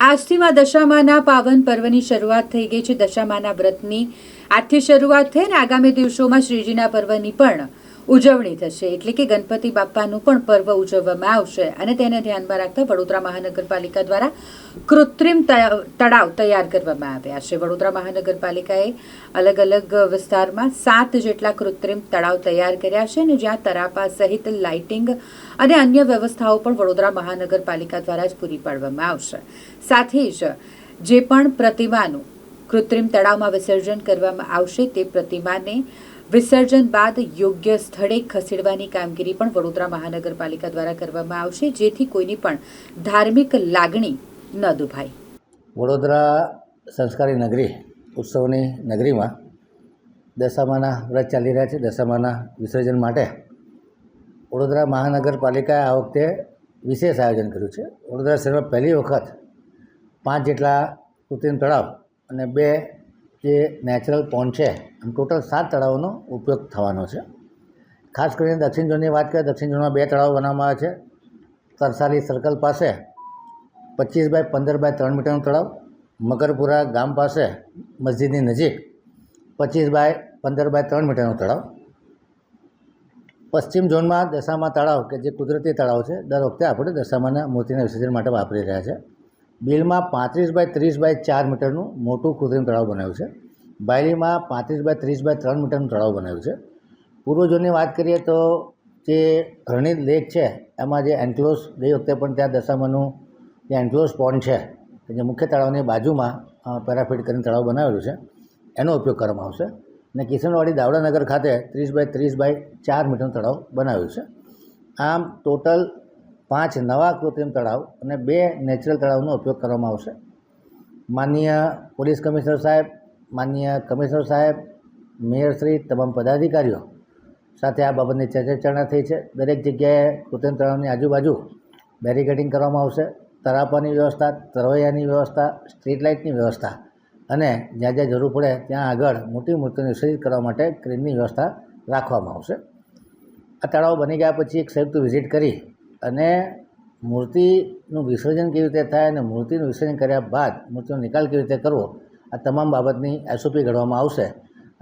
આજથી માં દશામાના પાવન પર્વની શરૂઆત થઈ ગઈ છે. દશામાના વ્રતની આજથી શરૂઆત થઈ અને આગામી દિવસોમાં શ્રીજીના પર્વની પણ ઉજવણી થશે. એટલે કે ગણપતિ બાપ્પાનું પણ પર્વ ઉજવવામાં આવશે અને તેને ધ્યાનમાં રાખતા વડોદરા મહાનગરપાલિકા દ્વારા કૃત્રિમ તળાવ તૈયાર કરવામાં આવ્યા છે. વડોદરા મહાનગરપાલિકાએ અલગ અલગ વિસ્તારમાં સાત જેટલા કૃત્રિમ તળાવ તૈયાર કર્યા છે અને જ્યાં તરાપા સહિત લાઇટિંગ અને અન્ય વ્યવસ્થાઓ પણ વડોદરા મહાનગરપાલિકા દ્વારા જ પૂરી પાડવામાં આવશે. સાથે જ જે પણ પ્રતિમાનું કૃત્રિમ તળાવમાં વિસર્જન કરવામાં આવશે તે પ્રતિમાને વિસર્જન બાદ યોગ્ય સ્થળે ખસેડવાની કામગીરી પણ વડોદરા મહાનગરપાલિકા દ્વારા કરવામાં આવશે, જેથી કોઈની પણ ધાર્મિક લાગણી ન દુભાય. વડોદરા સંસ્કારી નગરી ઉત્સવની નગરીમાં દશામાના વ્રત ચાલી રહ્યા છે. દશામાના વિસર્જન માટે વડોદરા મહાનગરપાલિકાએ આ વખતે વિશેષ આયોજન કર્યું છે. વડોદરા શહેરમાં પહેલી વખત પાંચ જેટલા કૃત્રિમ તળાવ અને બે જે નેચરલ પોન્ડ છે, આમ ટોટલ સાત તળાવોનો ઉપયોગ થવાનો છે. ખાસ કરીને દક્ષિણ ઝોનની વાત કરીએ, દક્ષિણ ઝોનમાં બે તળાવ બનાવવામાં આવે છે. તરસાલી સર્કલ પાસે પચીસ બાય પંદર બાય ત્રણ મીટરનું તળાવ મગરપુરા ગામ પાસે મસ્જિદની નજીક પચીસ બાય પંદર બાય ત્રણ મીટરનું તળાવ. પશ્ચિમ ઝોનમાં દશામા તળાવ કે જે કુદરતી તળાવ છે, દર વખતે આપણે દશામાના મૂર્તિના વિસર્જન માટે વાપરી રહ્યા છે. બિલમાં પાંત્રીસ બાય ત્રીસ બાય ચાર મીટરનું મોટું કૃત્રિમ તળાવ બનાવ્યું છે. બાયલીમાં પાંત્રીસ બાય ત્રીસ બાય ત્રણ મીટરનું તળાવ બનાવ્યું છે. પૂર્વજોની વાત કરીએ તો જે રણિત લેક છે, એમાં જે એન્ક્લોઝ ગઈ વખતે પણ ત્યાં દશામાનું જે એન્ક્લોઝ પોન્ડ છે, જે મુખ્ય તળાવની બાજુમાં પેરાફિટ કરીને તળાવ બનાવેલું છે, એનો ઉપયોગ કરવામાં આવશે. અને કિશનવાડી દાવડાનગર ખાતે ત્રીસ બાય ત્રીસ બાય ચાર મીટરનું તળાવ બનાવ્યું છે. આમ, ટોટલ પાંચ નવા કૃત્રિમ તળાવ અને બે નેચરલ તળાવનો ઉપયોગ કરવામાં આવશે. માનનીય પોલીસ કમિશનર સાહેબ, માનનીય કમિશનર સાહેબ મેયરશ્રી તમામ પદાધિકારીઓ સાથે આ બાબતની ચર્ચા થઈ છે. દરેક જગ્યાએ કૃત્રિમ તળાવની આજુબાજુ બેરિકેડિંગ કરવામાં આવશે. તરાપાની વ્યવસ્થા, તરવૈયાની વ્યવસ્થા, સ્ટ્રીટ લાઇટની વ્યવસ્થા અને જ્યાં જ્યાં જરૂર પડે ત્યાં આગળ મોટી મૂર્તિને વિસર્જિત કરવા માટે ક્રેનની વ્યવસ્થા રાખવામાં આવશે. આ તળાવ બની ગયા પછી એક સંયુક્ત વિઝિટ કરી અને મૂર્તિનું વિસર્જન કેવી રીતે થાય અને મૂર્તિનું વિસર્જન કર્યા બાદ મૂર્તિનો નિકાલ કેવી રીતે કરવો, આ તમામ બાબતની એસઓપી ઘડવામાં આવશે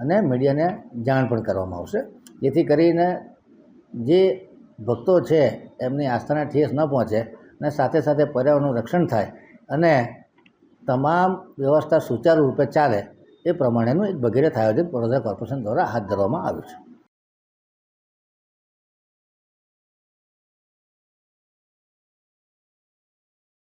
અને મીડિયાને જાણ પણ કરવામાં આવશે. જેથી કરીને જે ભક્તો છે, એમની આસ્થાને ઠેસ ન પહોંચે અને સાથે સાથે પર્યાવરણનું રક્ષણ થાય અને તમામ વ્યવસ્થા સુચારુ રૂપે ચાલે એ પ્રમાણેનું એક ભગીરથ આયોજન વડોદરા કોર્પોરેશન દ્વારા હાથ ધરવામાં આવ્યું છે.